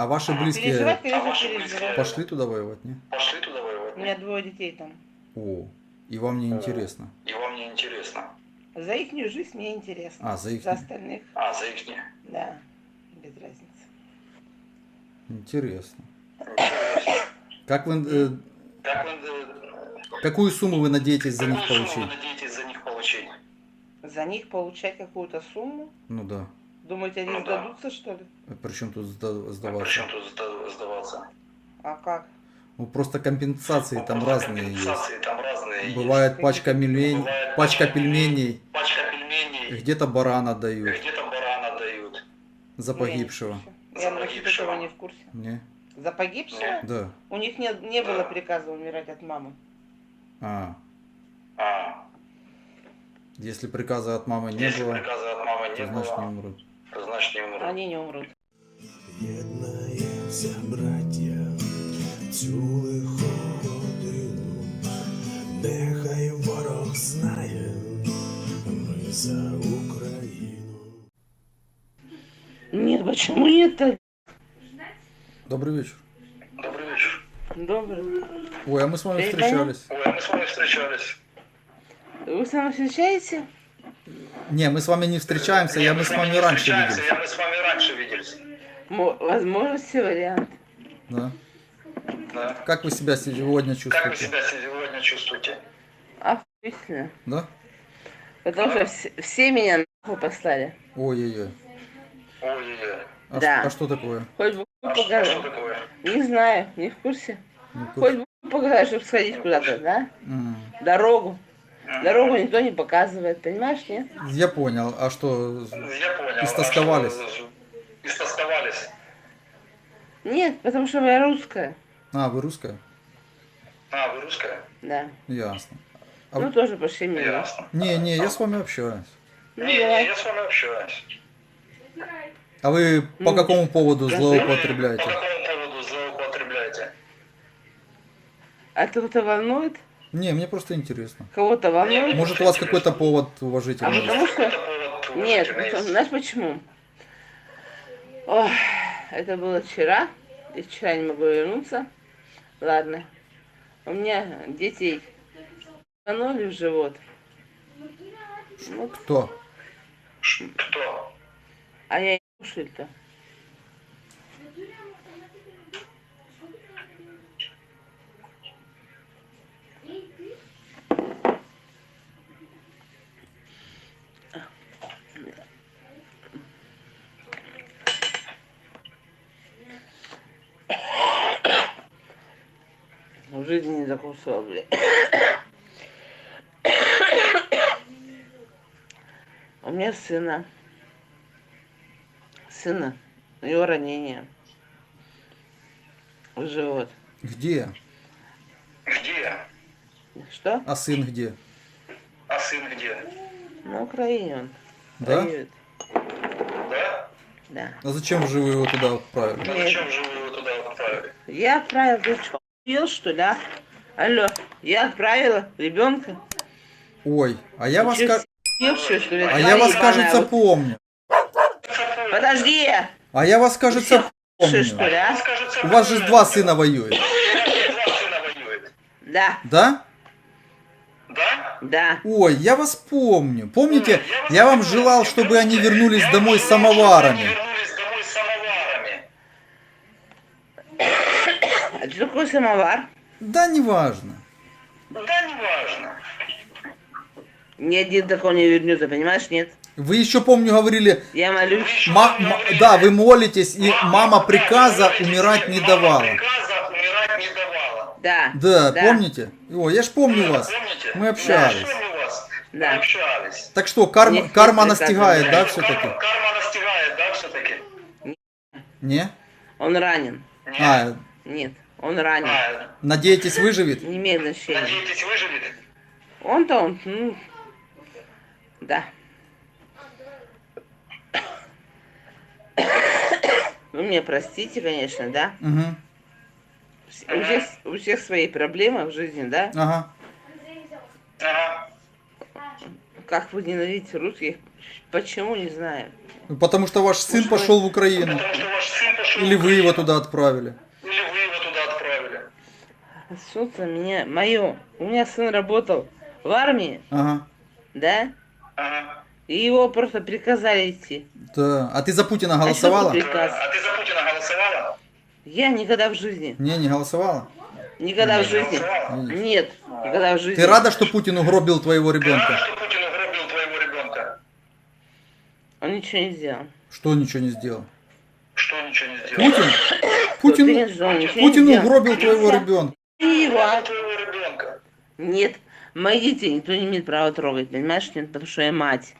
А ваши близкие Переживать, ваши переживаю. близкие- пошли туда воевать, не? Пошли туда У воевать? меня двое детей там. О, и вам не интересно. И вам не интересно. За их жизнь мне интересно. А, за их. За остальных, А, за их да, без разницы. Интересно. Как вы, э, Как вы, э, какую сумму вы надеетесь за них какую сумму вы получить? надеетесь за них получить? За них получать какую-то сумму? Ну да. Думаете, они Ну да. сдадутся, что ли? Причем тут сда- А сдаваться? Причем тут сда- сдаваться? А как? Ну просто компенсации там Ну, просто разные есть. компенсации там разные есть. Бывает пачка милень, Бывает пачка пельменей, Пачка пельменей, где-то барана дают где-то барана дают. за погибшего. Я За погибшего. этого не в курсе. Не? За погибшего? Да. У них не, не было приказа умирать от мамы. А, А, если приказа от мамы не если было, приказа от мамы то не значит не было, умрут то значит не умрут. Они не умрут. Єднається, браття, цю лиху годину, нехай ворог знає, ми за Україну. Нет, почему нет-то? Добрый вечер. Добрый вечер. Добрый. Ой, а мы с вами Перед встречались. Ой, а мы с вами встречались. Вы со мной встречаете? Не, мы с вами не встречаемся, я мы с вами не раньше виделись. Я мы с вами раньше виделись. Мо- Возможно, все варианты. Да. Да. Как вы себя сегодня Как вы чувствуете? себя сегодня чувствуете? Охуительно. Да? Потому что все, все меня нахуй послали. Ой-ой-ой. Ой-ой-ой. А, Да. ш- а что такое? Хоть бы А что, показать. что такое? Не знаю, не в курсе. Не в Хоть курсе? бы показать, чтобы сходить куда-то, да? М, Дорогу. Дорогу никто не показывает, понимаешь, нет? Я понял. А что? Я понял. Истосковались. А что, Истосковались. Нет, потому что я русская. А, вы русская? А, вы русская? Да. Ясно. А Ну, вы- тоже пошли мимо. Ясно. Не, не, я с вами общаюсь. Ну, Не, не, я с вами общаюсь. А вы по Ну, какому поводу злоупотребляете? По какому поводу злоупотребляете? А кого-то волнует? Не, мне просто интересно. Кого-то волнует? Может, у вас какой-то повод А уважительный? потому что... Нет, есть. знаешь почему? Ох, это было вчера. И вчера не могу вернуться. Ладно. У меня детей занули в живот. Ну, Кто? Кто? а я и кушаю-то. Жизни не закусывал, блядь. У меня сына. Сына. У него ранение. В живот. Где? Где? Что? А сын где? А сын где? На Украине он. Да? воюет. Да? Да. А зачем же вы его туда отправили? Нет. зачем же вы его туда отправили? Я отправила, ты что, ел что ли, а? Алло, я отправила ребенка. Ой, а я вас, ка- Ел что ли? а я вас, кажется, вот. помню. Подожди! А я вас, кажется, Слушай, что помню. ли, а? Скажется, У вас же два сына воюют. Воюет. Да, Да? Да? да. Ой, я вас помню. Помните, Я вам помню. желал, чтобы они вернулись домой с самоварами. А что такое самовар? Да, неважно. Да не важно. Ни один такой не вернется, понимаешь, нет? Вы еще, помню, говорили, Я молюсь. ма- ма- да, вы молитесь, и мама приказа умирать не давала. Приказа умирать не давала. Да. Да, помните? О, я ж помню вас. Помните? Мы общались. Да. Мы общались. Так что, карма, Нет, карма нет, настигает, да, нет. все-таки? Карма, карма настигает, да, все-таки? Не? Он ранен. А, Нет, он ранен. А, надеетесь, выживет? Не имеет значения. надеетесь, выживет? Он-то он, ну, да. Вы меня простите, конечно, да? Угу. У всех, у всех свои проблемы в жизни, да? Ага. Ага. Как вы ненавидите русских? Почему, не знаю. Ну, Потому что ваш сын пошел в Украину. Потому что ваш сын пошел Или в вы его Украину. туда отправили. Или вы его туда отправили. Солнце меня, мое. У меня сын работал в армии, Ага. да? Ага. И его просто приказали идти. Да. А ты за Путина голосовала? А что Приказ. А ты за Путина голосовала? Я никогда в жизни, Не, не голосовала. никогда в Не жизни. голосовала? Нет, никогда в жизни. Ты рада, что Путин угробил твоего Ты рада, ребенка? что Путин угробил твоего ребенка? Он ничего не сделал. Что ничего не сделал? Что ничего не сделал? Путин? Путин, ничего не Путин сделал. угробил твоего ребенка. Ребенка. Нет, моих детей никто не имеет права трогать, понимаешь? Нет, потому что я мать.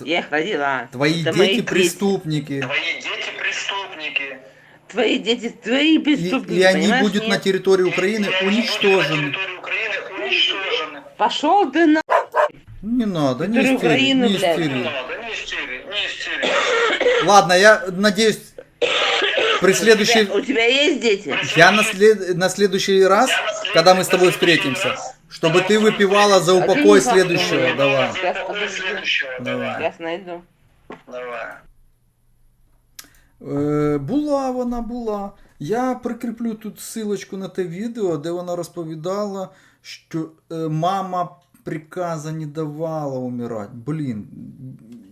Я их родила. Твои Это мои дети преступники. Твои дети преступники. Твои дети, твои И, преступники, и они понимаешь? будут на Нет. территории Украины И они На уничтожены. территории Украины уничтожены. Пошел ты на... Не надо, не истери, Украины, не блядь. Не надо, не истери, не истери. Ладно, я надеюсь, при следующей... У тебя есть дети? Я на, след- на следующий раз, когда мы с тобой встретимся, чтобы ты выпивала за упокой А ты не следующего. пахнешь. Давай. Сейчас, Какой подожди. следующего? Давай. Сейчас найду. Давай. Е, була вона, була. Я прикріплю тут силочку на те відео, де вона розповідала, що е, мама приказа не давала умирати. Блін,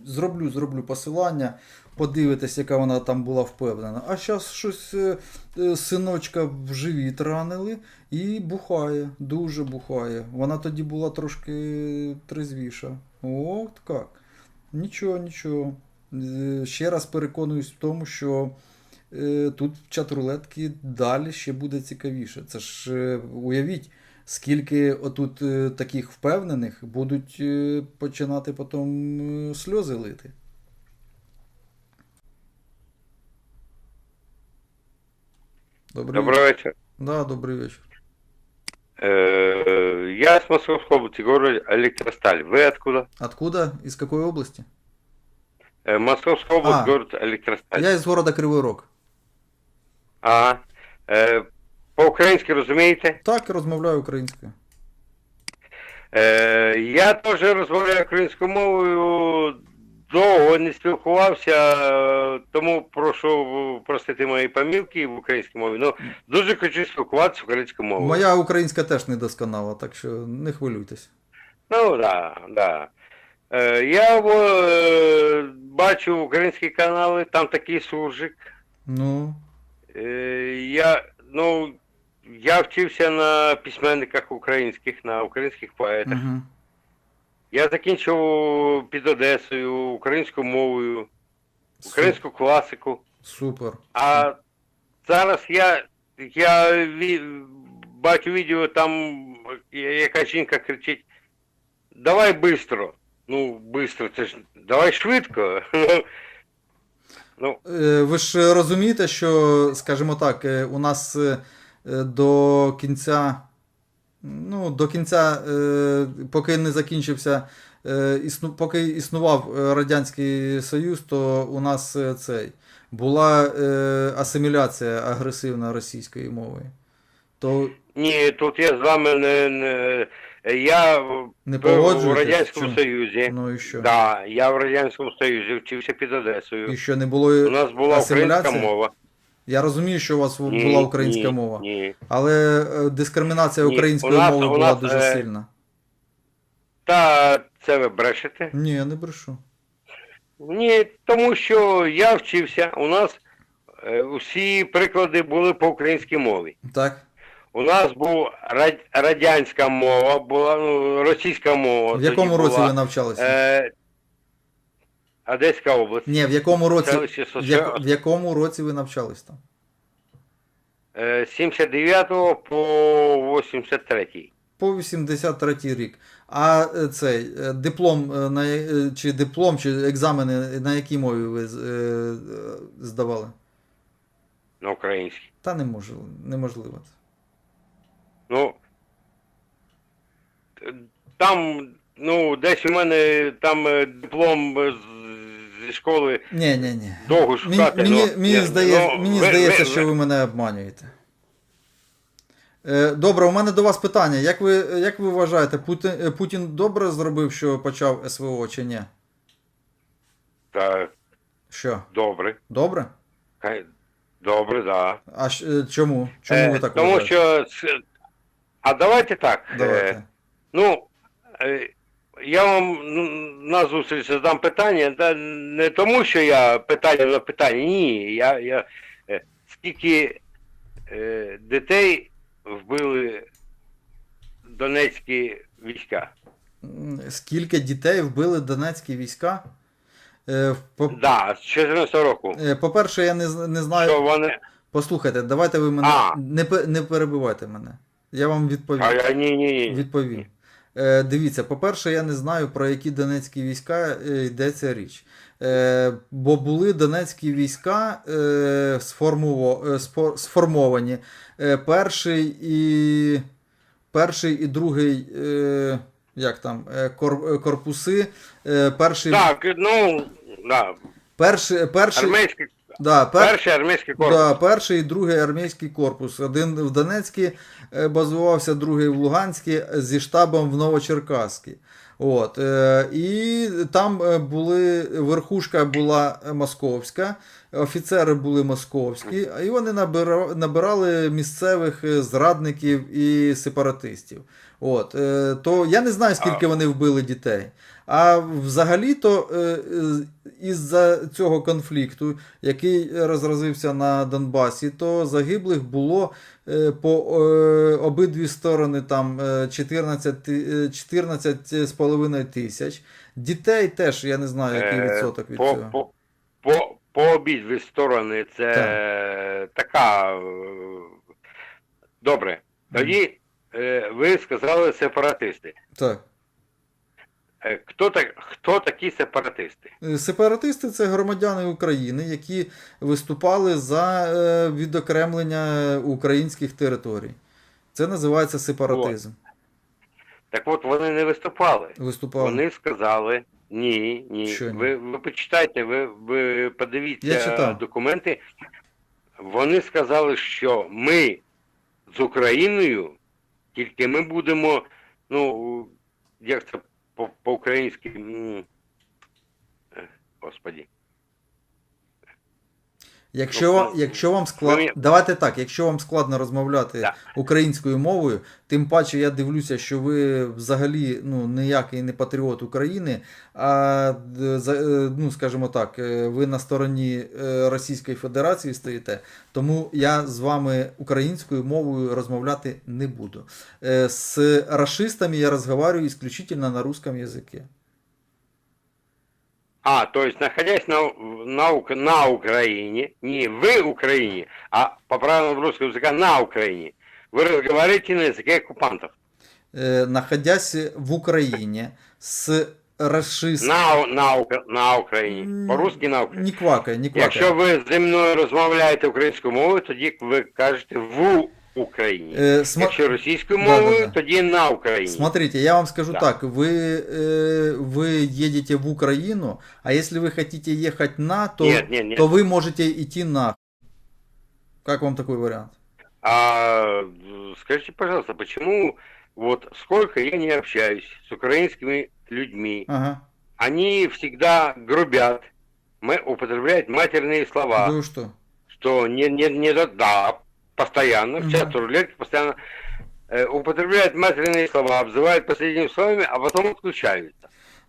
зроблю, зроблю посилання, Подивитись, яка вона там була впевнена. А зараз щось е, е, синочка в живіт ранили і бухає, дуже бухає. Вона тоді була трошки трезвіша. От як. Нічого, нічого. Ще раз переконуюсь в тому, що е, тут в чат-рулетки далі ще буде цікавіше. Це ж уявіть, скільки отут таких впевнених будуть починати потім сльози лити. Добрий Добрый вечер. Да, добрий вечір. Э, Я с Московской области, город Электросталь. Вы откуда? Откуда? Із якої області? Э, Московская область, А. город Электросталь. Я із города Кривий Рог. Ага. Е, По-українськи розумієте? Так, розмовляю українською. Е, Я теж розмовляю українською мовою, Довго не спілкувався, тому прошу простити мої помилки в українській мові. Ну, дуже хочу спілкуватися українською мовою. Моя українська теж недосконала, так що не хвилюйтесь. Ну, да, да. Е, Я е, бачу українські канали, там такий суржик. Ну, Е, Я, ну, я вчився на письменниках українських, на українських поетах. угу. Я закінчив під Одесою українською мовою, українську класику. Супер. А зараз я, я ві- бачу відео, там яка жінка кричить: Давай швидко. Ну, швидко, це ж давай швидко. Ну, Е, Ви ж розумієте, що, скажімо так, е, у нас е, до кінця, ну, до кінця, е, поки не закінчився, е, поки існував е, Радянський Союз, то у нас цей, була асиміляція агресивна російської мови. То ні, тут я з вами не. не я не в? Радянському Чому? Союзі. Ну і що? Да, я в Радянському Союзі вчився під Одесою. І що не було У нас була українська мова. Я розумію, що у вас Ні, була українська ні, мова. Ні. Але е, дискримінація Ні, української нас- мови була нас, дуже е, сильна. Та це ви брешете? Ні, я не брешу. Ні, тому що я вчився. У нас е, усі приклади були по українській мові. Так? У нас була рад- радянська мова, була ну, російська мова. В якому році була. ви навчалися? Е, Одеська область. Ні, в якому році, селище в, як, в якому році ви навчались там? Е, 79 по 83. По 83 рік. А е, цей е, диплом е, на я- е, чи диплом, чи екзамени на якій мові ви з- е, е, здавали? на українській. Та неможливо, неможливо. це. Ну, там, ну, десь у мене там е, диплом з- зі школи Ні, ні, ні. довго шукати. мені, ну, мені, ні, здає, ну, мені ви- здається, ви- що ви мене обманюєте. Е, Добре, у мене до вас питання. Як ви, як ви вважаєте, Путін, Путін добре зробив, що почав СВО чи ні? Так. Що? Добре. Добре? Добре, да. А е, чому? Чому Е, ви так Тому вважаєте? що. А давайте так. е, Ну, е, я вам ну, на зустріч задам питання, та не тому, що я питання на питання. Ні. Я, я, е, скільки е, дітей вбили донецькі війська? Скільки дітей вбили донецькі війська? Е, по- Да, з 14 року. е, По-перше, я не, не знаю. Що вони. Послухайте, давайте ви мене А. не, не перебивайте мене. Я вам відповім. А, я- ні, ні, ні. Відповім. Е, дивіться, по-перше, я не знаю, про які донецькі війська е, йдеться річ. Е, бо були донецькі війська е, е, сформовані. Е, перший і перший і другий. Е, як там, е, кор, корпуси. Е, перший, Так, ну, да. перший, перший, Армейський, да, пер, перший армійський корпус. Да, перший і другий армійський корпус. Один в Донецькій базувався, другий в Луганській зі штабом в Новочеркаскі. От, е, і там е, були, верхушка була московська, офіцери були московські, і вони набирали місцевих е, зрадників і сепаратистів. От, е, то я не знаю, скільки вони вбили дітей. А взагалі-то е, е, із-за цього конфлікту, який розразився на Донбасі, то загиблих було е, по е, обидві сторони там е, 14, ти- е, 14 з половиною тисяч. Дітей теж я не знаю, який відсоток від цього. по, по, по обидві сторони це така. е, Добре. Тоді ви сказали сепаратисти. Так. Е, Хто, так, хто такі сепаратисти? Е, Сепаратисти це громадяни України, які виступали за е, відокремлення українських територій. Це називається сепаратизм. Так от вони не виступали. Виступали. Вони сказали ні, ні. Що ні? Ви, ви почитайте, ви, ви подивіться документи. Вони сказали, що ми з Україною, тільки ми будемо, ну, як це по- по-українськи. м, е, Господі. Якщо, вам, ну, якщо вам складно, давайте так, якщо вам складно розмовляти Да. українською мовою, тим паче я дивлюся, що ви взагалі ну, ніякий не патріот України, а е, ну, скажімо так, е, ви на стороні е, Російської Федерації стоїте, тому я з вами українською мовою розмовляти не буду. З расистами я розмовляю исключительно на русском языке. А, то есть, находясь на, на, Ук- на Украине, не в Украине, а по правилам русского языка на Украине, вы разговариваете на языке оккупантов. Е, Находясь в Україні з расистами. На, на, Ука- на Україні. По-русски на Україні. Не квакай, не квакай. Якщо ви зі мною розмовляєте українською мовою, тоді ви кажете в Україні. Е, сма- Якщо російською Да, да, мовою, да. тоді на Україні. Смотрите, я вам скажу Да. так, вы, э, вы едете в Украину, а если вы хотите ехать на, то, Нет, нет, нет. то вы можете идти на. Как вам такой вариант? А скажите, пожалуйста, почему вот сколько я не общаюсь с украинскими людьми, Ага. они всегда грубят, мы употребляют матерные слова, Да вы что? что не, не, не да, да, постоянно, в чат рулетки постоянно э, употребляют матерные слова, обзывают последними словами, а потом отключаются.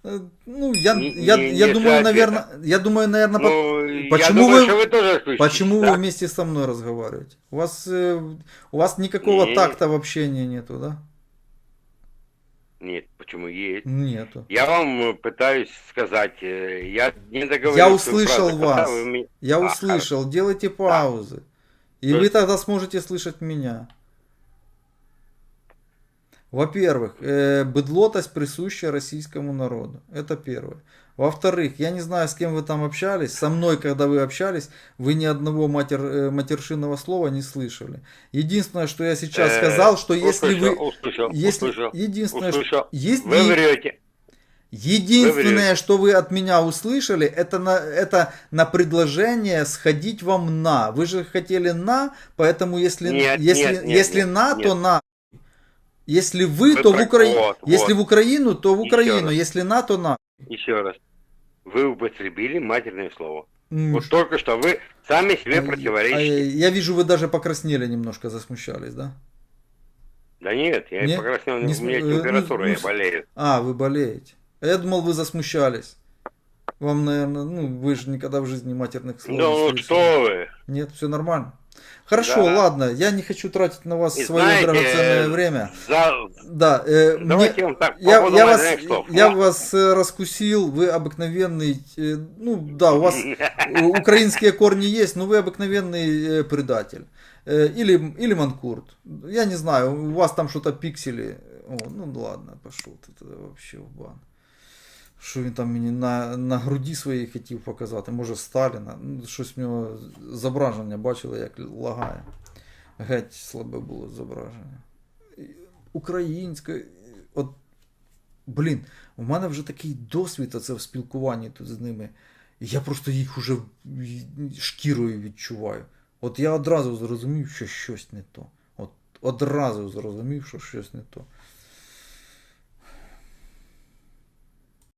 Э, Ну, я, Не- я, не- я не думаю, наверное, я думаю, наверное, Ну, почему думаю, вы- вы тоже почему да? вы вместе со мной разговариваете? У вас, э, у вас никакого Не. такта в общении нету, да? Нет, почему есть? Нету. Я вам пытаюсь сказать, э, я не договорил. Я услышал когда вас. мне- Я А, услышал, делайте паузы. И вы тогда сможете слышать меня. Во-первых, э, быдлотость присуща российскому народу. Это первое. Во-вторых, я не знаю, с кем вы там общались. Со мной, когда вы общались, вы ни одного матер, э, матершинного слова не слышали. Единственное, что я сейчас Э, сказал, что если вы... услышал, Если, услышал, единственное, услышал. Вы врете. Единственное, что вы от меня услышали, это на, это на предложение сходить вам на. Вы же хотели на, поэтому если, Нет, если, нет, нет, если нет, на, нет. то на. Если вы, Вы то про- в Украину. вот, если вот. в Украину, то в Еще Украину. раз. Если на, то на. Еще раз. Вы употребили матерное слово. М, Вот только что вы сами себе а, противоречите. Я вижу, вы даже покраснели немножко, засмущались, да? Да нет, я Не- не покраснел, не у меня э, ну, температура, ну, я с- болею. А, вы болеете. Я думал, вы засмущались. Вам, наверное, ну, вы же никогда в жизни матерных слов Да не ну слышали. что вы? Нет, все нормально. Хорошо, Да. ладно, я не хочу тратить на вас И свое знаете, драгоценное время. За... Да, э, Давайте мне- так, я, я вас, слов. я Ну, вас э, раскусил, вы обыкновенный, э, ну да, у вас э, украинские корни есть, но вы обыкновенный э, предатель. Э, Или, или манкурт. Я не знаю, у вас там что-то пиксели. О, ну ладно, пошел ты тогда вообще в бан. Що він там мені на, на груді своїй хотів показати, може Сталіна. Ну, щось в нього зображення бачили, як лагає. Геть слабе було зображення. Українське. От, блін, у мене вже такий досвід оце в спілкуванні тут з ними. Я просто їх уже шкірою відчуваю. От я одразу зрозумів, що щось не то. От одразу зрозумів, що щось не то.